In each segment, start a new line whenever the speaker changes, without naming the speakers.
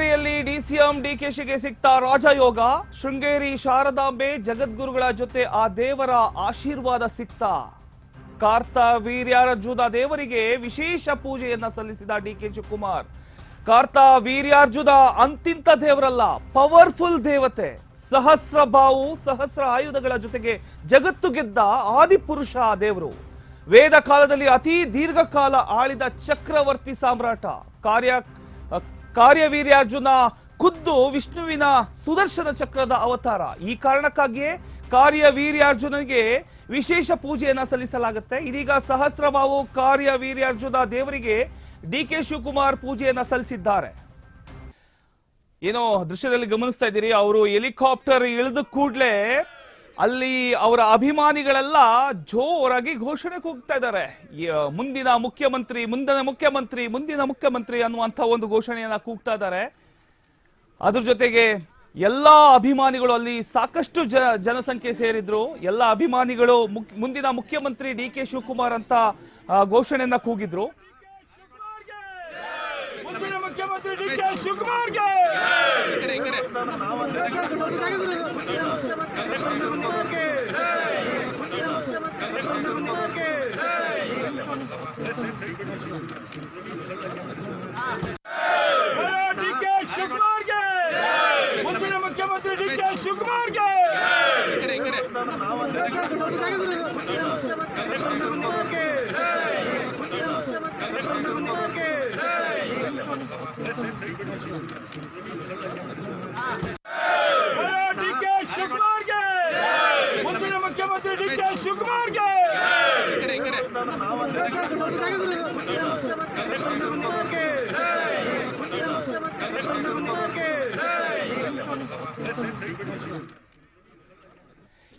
ಶೃಂಗೇರಿಯಲ್ಲಿ DCM ಡಿಕೆಶಿಗೆ ಸಿಕ್ತ ರಾಜಯೋಗ. ಶೃಂಗೇರಿ ಶಾರದಾಂಬೆ ಜಗದ್ಗುರುಗಳ ಜೊತೆ ಆ ದೇವರ ಆಶೀರ್ವಾದ ಸಿಕ್ತ. ಕಾರ್ತ ವೀರ್ಯಾರ್ಜುನ ದೇವರಿಗೆ ವಿಶೇಷ ಪೂಜೆಯನ್ನ ಸಲ್ಲಿಸಿದ ಡಿಕೆ ಶಿವಕುಮಾರ್ ಕಾರ್ತ ವೀರ್ಯಾರ್ಜುನ ಅಂತಿಂತ ದೇವರಲ್ಲ, ಪವರ್ಫುಲ್ ದೇವತೆ. ಸಹಸ್ರ ಬಾವು, ಸಹಸ್ರ ಆಯುಧಗಳ ಜೊತೆಗೆ ಜಗತ್ತು ಗೆದ್ದ ಆದಿಪುರುಷ ದೇವರು. ವೇದ ಕಾಲದಲ್ಲಿ ಅತಿ ದೀರ್ಘಕಾಲ ಆಳಿದ ಚಕ್ರವರ್ತಿ ಸಾಮ್ರಾಟ. ಕಾರ್ಯ ಕಾರ್ಯವೀರ್ಯಾರ್ಜುನ ಖುದ್ದು ವಿಷ್ಣುವಿನ ಸುದರ್ಶನ ಚಕ್ರದ ಅವತಾರ. ಈ ಕಾರಣಕ್ಕಾಗಿಯೇ ಕಾರ್ಯವೀರ್ಯಾರ್ಜುನನಿಗೆ ವಿಶೇಷ ಪೂಜೆಯನ್ನ ಸಲ್ಲಿಸಲಾಗುತ್ತೆ. ಇದೀಗ ಸಹಸ್ರಬಾವು ಕಾರ್ಯವೀರ್ಯಾರ್ಜುನ ದೇವರಿಗೆ ಡಿ ಕೆ ಶಿವಕುಮಾರ್ ಪೂಜೆಯನ್ನ ಸಲ್ಲಿಸಿದ್ದಾರೆ. ಏನೋ ದೃಶ್ಯದಲ್ಲಿ ಗಮನಿಸ್ತಾ ಇದ್ದೀರಿ, ಅವರು ಹೆಲಿಕಾಪ್ಟರ್ ಇಳಿದ ಕೂಡಲೇ ಅಲ್ಲಿ ಅವರ ಅಭಿಮಾನಿಗಳೆಲ್ಲ ಜೋರಾಗಿ ಘೋಷಣೆ ಕೂಗ್ತಾ ಇದ್ದಾರೆ. ಮುಂದಿನ ಮುಖ್ಯಮಂತ್ರಿ ಮುಂದಿನ ಮುಖ್ಯಮಂತ್ರಿ ಮುಂದಿನ ಮುಖ್ಯಮಂತ್ರಿ ಅನ್ನುವಂಥ ಒಂದು ಘೋಷಣೆಯನ್ನ ಕೂಗ್ತಾ ಇದ್ದಾರೆ. ಅದ್ರ ಜೊತೆಗೆ ಎಲ್ಲಾ ಅಭಿಮಾನಿಗಳು ಅಲ್ಲಿ ಸಾಕಷ್ಟು ಜ ಜನಸಂಖ್ಯೆ ಸೇರಿದ್ರು. ಎಲ್ಲ ಅಭಿಮಾನಿಗಳು ಮುಂದಿನ ಮುಖ್ಯಮಂತ್ರಿ ಡಿ ಕೆ ಶಿವಕುಮಾರ್ ಅಂತ ಘೋಷಣೆಯನ್ನು ಕೂಗಿದ್ರು.
ಮುಖ್ಯಮಂತ್ರಿ ಡಿ ಕೆ ಶಿವಕುಮಾರ್ಗೆ! ಡಿ ಕೆ ಶಿವಕುಮಾರ್ಗೆ ಮುಂದಿನ ಮುಖ್ಯಮಂತ್ರಿ ಡಿ ಕೆ ಶಿವಕುಮಾರ್ಗೆ ಡಿ ಕೆ ಶಿವಕುಮಾರ್ಗೆ! ಮುಂದಿನ ಮುಖ್ಯಮಂತ್ರಿ ಡಿ ಕೆ ಶಿವಕುಮಾರ್ಗೆ!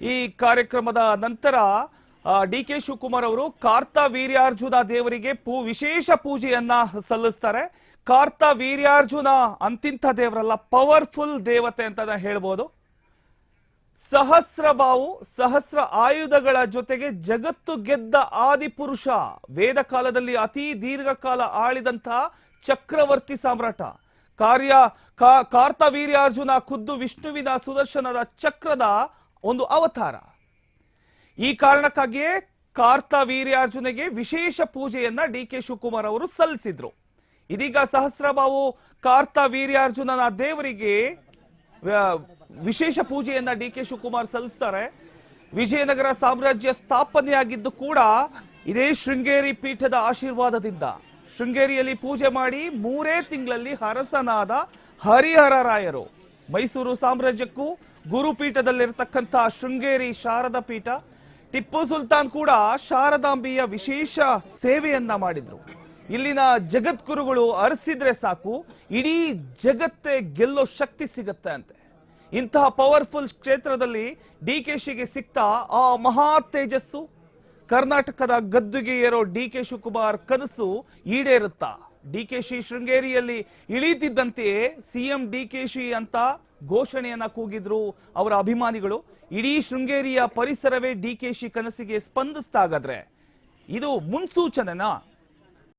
ಈ ಕಾರ್ಯಕ್ರಮದ ನಂತರ ಡಿ ಕೆ ಶಿವಕುಮಾರ್ ಅವರು ಕಾರ್ತ ವೀರ್ಯಾರ್ಜುನ ದೇವರಿಗೆ ಪೂ ವಿಶೇಷ ಪೂಜೆಯನ್ನ ಸಲ್ಲಿಸ್ತಾರೆ. ಕಾರ್ತ ವೀರ್ಯಾರ್ಜುನ ಅಂತಿಂತ ದೇವರಲ್ಲ ಪವರ್ಫುಲ್ ದೇವತೆ ಅಂತ ಹೇಳ್ಬೋದು. ಸಹಸ್ರ ಬಾವು ಸಹಸ್ರ ಆಯುಧಗಳ ಜೊತೆಗೆ ಜಗತ್ತು ಗೆದ್ದ ಆದಿಪುರುಷ ವೇದ ಕಾಲದಲ್ಲಿ ಅತಿ ದೀರ್ಘಕಾಲ ಆಳಿದಂತಹ ಚಕ್ರವರ್ತಿ ಸಾಮ್ರಾಟ. ಕಾರ್ಯ, ಕಾ- ಕಾರ್ತವೀರ್ಯಾರ್ಜುನ ಖುದ್ದು ವಿಷ್ಣುವಿನ ಸುದರ್ಶನದ ಚಕ್ರದ ಒಂದು ಅವತಾರ. ಈ ಕಾರಣಕ್ಕಾಗಿಯೇ ಕಾರ್ತವೀರ್ಯಾರ್ಜುನಿಗೆ ವಿಶೇಷ ಪೂಜೆಯನ್ನ ಡಿ ಕೆ ಶಿವಕುಮಾರ್ ಅವರು ಸಲ್ಲಿಸಿದ್ರು. ಇದೀಗ ಸಹಸ್ರಬಾವು, ಕಾರ್ತವೀರ್ಯಾರ್ಜುನನ ದೇವರಿಗೆ ವಿಶೇಷ ಪೂಜೆಯನ್ನ ಡಿ ಕೆ ಶಿವಕುಮಾರ್ ಸಲ್ಲಿಸ್ತಾರೆ. ವಿಜಯನಗರ ಸಾಮ್ರಾಜ್ಯ ಸ್ಥಾಪನೆಯಾಗಿದ್ದು ಕೂಡ ಇದೇ ಶೃಂಗೇರಿ ಪೀಠದ ಆಶೀರ್ವಾದದಿಂದ. ಶೃಂಗೇರಿಯಲ್ಲಿ ಪೂಜೆ ಮಾಡಿ ಮೂರೇ ತಿಂಗಳಲ್ಲಿ ಹರಸನಾದ ಹರಿಹರ ರಾಯರು. ಮೈಸೂರು ಸಾಮ್ರಾಜ್ಯಕ್ಕೂ ಗುರುಪೀಠದಲ್ಲಿರತಕ್ಕಂಥ ಶೃಂಗೇರಿ ಶಾರದಾ ಪೀಠ, ಟಿಪ್ಪು ಸುಲ್ತಾನ್ ಕೂಡ ಶಾರದಾಂಬೆಯ ವಿಶೇಷ ಸೇವೆಯನ್ನ ಮಾಡಿದ್ರು. ಇಲ್ಲಿನ ಜಗದ್ಗುರುಗಳು ಅರಸಿದ್ರೆ ಸಾಕು, ಇಡೀ ಜಗತ್ತೇ ಗೆಲ್ಲೋ ಶಕ್ತಿ ಸಿಗತ್ತೆ ಅಂತೆ. ಇಂತಹ ಪವರ್ಫುಲ್ ಕ್ಷೇತ್ರದಲ್ಲಿ ಡಿ ಕೆ ಶಿಗೆ ಸಿಕ್ತ ಆ ಮಹಾ ತೇಜಸ್ಸು ಕರ್ನಾಟಕದ ಗದ್ದುಗೆ ಏರೋ ಡಿ ಕೆ ಶಿವಕುಮಾರ್ ಕನಸು ಈಡೇರುತ್ತಾ? ಡಿ ಕೆ ಶಿ ಶೃಂಗೇರಿಯಲ್ಲಿ ಇಳಿಯುತ್ತಿದ್ದಂತೆಯೇ ಸಿಎಂ ಡಿ ಕೆ ಶಿ ಅಂತ ಘೋಷಣೆಯನ್ನ ಕೂಗಿದ್ರು ಅವರ ಅಭಿಮಾನಿಗಳು. ಇಡೀ ಶೃಂಗೇರಿಯ ಪರಿಸರವೇ ಡಿ ಕೆ ಶಿ ಕನಸಿಗೆ ಸ್ಪಂದಿಸ್ತಾಗಾದ್ರೆ ಇದು ಮುನ್ಸೂಚನೆನಾ?